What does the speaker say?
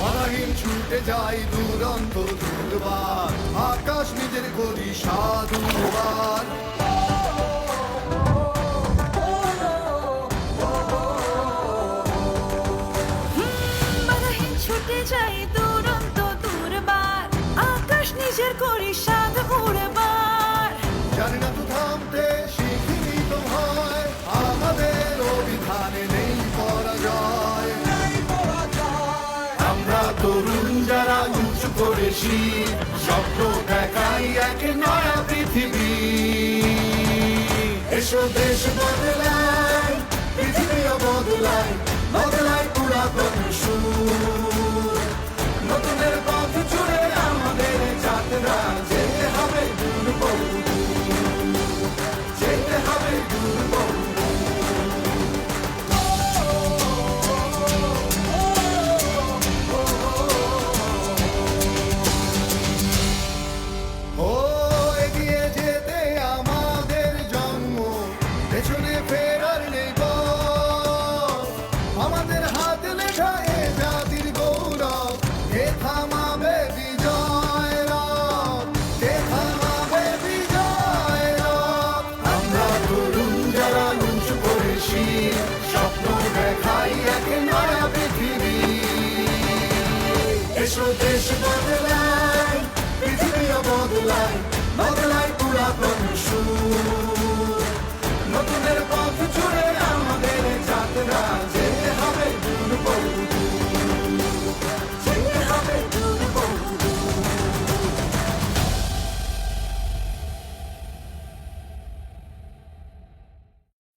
ছুটে যাই দুরন্ত দুর্বার আকাশ নিজের করি সাধুবার। ছুটে যাই দুরন্ত দুর্বার আকাশ নিজের করি সাধ উড়বার জানি না তো থামতে শিখিনি তো আমাদের অভিধানে তরুণ যারা উঁচু করেছি স্বপ্ন দেখাই এক নয়া পৃথিবী। এসো দেশ বদলায়। পেছনে ফেরার নেই আমাদের হাত লেখা এ জাতির গৌরব। এ থামাবে বিজয় রব। এ থামাবে বিজয় রব। আমরা তরুণ